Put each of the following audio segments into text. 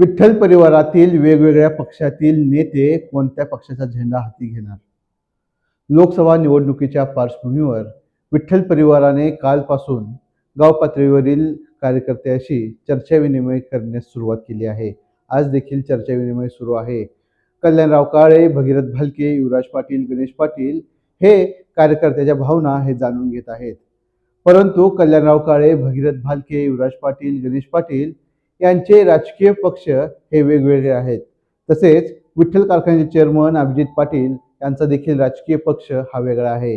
विठ्ठल परिवारातील वेगवेगळ्या पक्षातील नेते कोणत्या पक्षाचा झेंडा हाती घेणार? लोकसभा निवडणुकीच्या पार्श्वभूमीवर विठ्ठल परिवाराने कालपासून गाव पातळीवरील कार्यकर्त्याशी चर्चाविनिमय करण्यास सुरुवात केली आहे. आज देखील चर्चाविनिमय सुरू आहे. कल्याणराव काळे भगीरथ भालके युवराज पाटील गणेश पाटील हे कार्यकर्त्याच्या भावना हे जाणून घेत आहेत. परंतु कल्याणराव काळे भगीरथ भालके युवराज पाटील गणेश पाटील यांचे राजकीय पक्ष हे वेगवेगळे आहेत. तसेच विठ्ठल कारखान्याचे चेअरमन अभिजित पाटील यांचा देखील राजकीय पक्ष हा वेगळा आहे.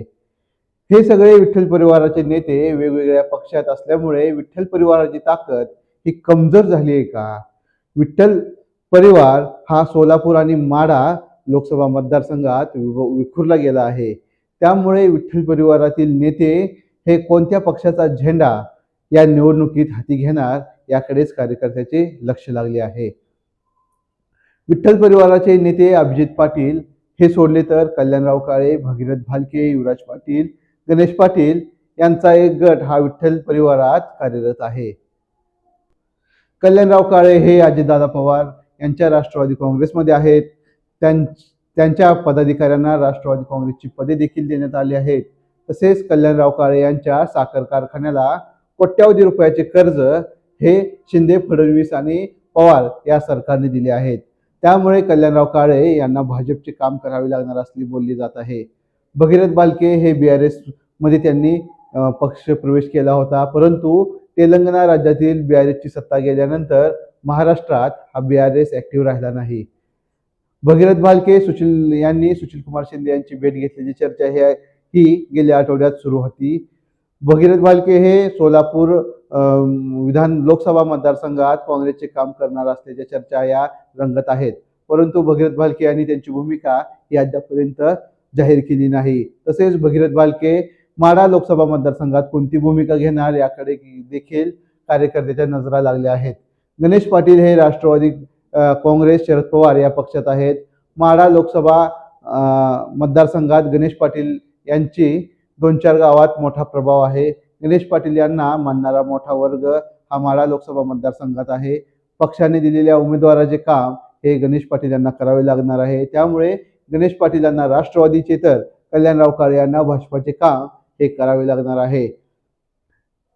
हे सगळे विठ्ठल परिवाराचे नेते वेगवेगळ्या पक्षात असल्यामुळे विठ्ठल परिवाराची ताकद ही कमजोर झाली आहे का? विठ्ठल परिवार हा सोलापूर आणि माडा लोकसभा मतदारसंघात विभ- विखुरला गेला आहे. त्यामुळे विठ्ठल परिवारातील नेते हे कोणत्या पक्षाचा झेंडा या निवडणुकीत हाती घेणार? याकडेच कार्यकर्त्याचे लक्ष लागले आहे. विठ्ठल परिवाराचे नेते अभिजित पाटील हे सोडले तर कल्याणराव काळे भगीरथ भालके युवराज पाटील गणेश पाटील यांचा एक गट हा विठ्ठल परिवारात कार्यरत आहे. कल्याणराव काळे हे अजितदादा पवार यांच्या राष्ट्रवादी काँग्रेसमध्ये आहेत. त्यां त्यांच्या पदाधिकाऱ्यांना राष्ट्रवादी काँग्रेसची पदे देखील देण्यात आली आहेत. तसेच कल्याणराव काळे यांच्या साखर कारखान्याला कोट्यावधी रुपयाचे कर्ज हे शिंदे फडणवीस आणि पवार या सरकारने दिले आहेत. त्यामुळे कल्याणराव काळे यांना भाजपचे काम करावे लागणार असली बोलली जात आहे. भगीरथ बालके हे बी आर एसमध्ये त्यांनी पक्ष प्रवेश केला होता. परंतु तेलंगणा राज्यातील बी आर एसची सत्ता गेल्यानंतर महाराष्ट्रात हा बी आर एस ऍक्टिव्ह राहिला नाही. भगीरथ भालके सुशील यांनी सुशील कुमार शिंदे यांची भेट घेतल्याची चर्चा ही ही गेल्या आठवड्यात सुरू होती. भगीरथ भालके हे सोलापूर विधान लोकसभा मतदारसंघात काँग्रेसचे काम करणार असल्याच्या चर्चा या रंगत आहेत. परंतु भगीरथ भालके यांनी त्यांची भूमिका ही अद्यापर्यंत जाहीर केली नाही. तसेच भगीरथ भालके माडा लोकसभा मतदारसंघात कोणती भूमिका घेणार याकडे देखील कार्यकर्त्याच्या नजरा लागल्या आहेत. गणेश पाटील हे राष्ट्रवादी काँग्रेस शरद पवार या पक्षात आहेत. माडा लोकसभा मतदारसंघात गणेश पाटील यांची दोन चार गावात मोठा प्रभाव आहे. गणेश पाटील यांना मानणारा मोठा वर्ग हा माळा लोकसभा मतदारसंघात आहे. पक्षाने दिलेल्या उमेदवाराचे काम हे गणेश पाटील यांना करावे लागणार आहे. त्यामुळे गणेश पाटील यांना राष्ट्रवादीचे तर कल्याणराव काळे यांना भाजपाचे काम हे करावे लागणार आहे.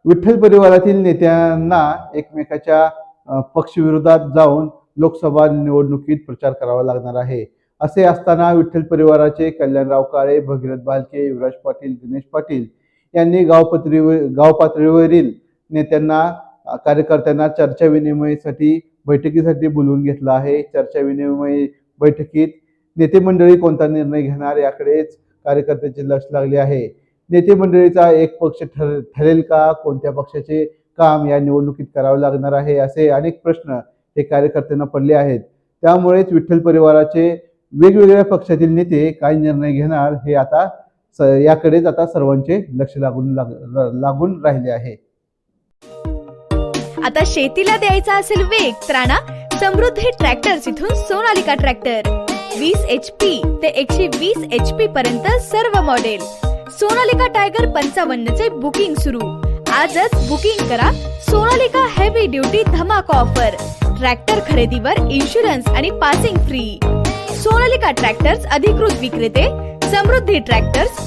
विठ्ठल परिवारातील नेत्यांना एकमेकाच्या पक्षविरोधात जाऊन लोकसभा निवडणुकीत प्रचार करावा लागणार आहे. असे असताना विठ्ठल परिवाराचे कल्याणराव काळे भगीरथ भालके युवराज पाटील गणेश पाटील यांनी गाव पातळीवर गाव पातळीवरील नेत्यांना कार्यकर्त्यांना चर्चा विनिमयासाठी बैठकीसाठी बोलवून घेतलं आहे. चर्चा विनिमय बैठकीत नेते मंडळी कोणता निर्णय घेणार याकडेच कार्यकर्त्याचे लक्ष लागले आहे. नेते मंडळीचा एक पक्ष ठर ठरेल का? कोणत्या पक्षाचे काम या निवडणुकीत करावे लागणार आहे? असे अनेक प्रश्न हे कार्यकर्त्यांना पडले आहेत. त्यामुळेच विठ्ठल परिवाराचे वेगवेगळ्या पक्षातील नेते काय निर्णय घेणार हे आता याकडेच आता सर्वांचे लक्ष लागून लागून राहिले आहे. आता शेतीला द्यायचा असेल वेग त्राणा समृद्धी ट्रॅक्टर्स इथून सोनालिका ट्रॅक्टर. वीस एच पी ते एकशे वीस एच पी पर्यंत सर्व मॉडेल सोनालिका टायगर पंचावन्न चे बुकिंग सुरू. आजच बुकिंग करा सोनालिका हेवी ड्युटी धमाका ऑफर ट्रॅक्टर खरेदीवर इन्शुरन्स आणि पासिंग फ्री सोनालिका ट्रॅक्टर्स अधिकृत विक्रेते समृद्धी ट्रॅक्टर्स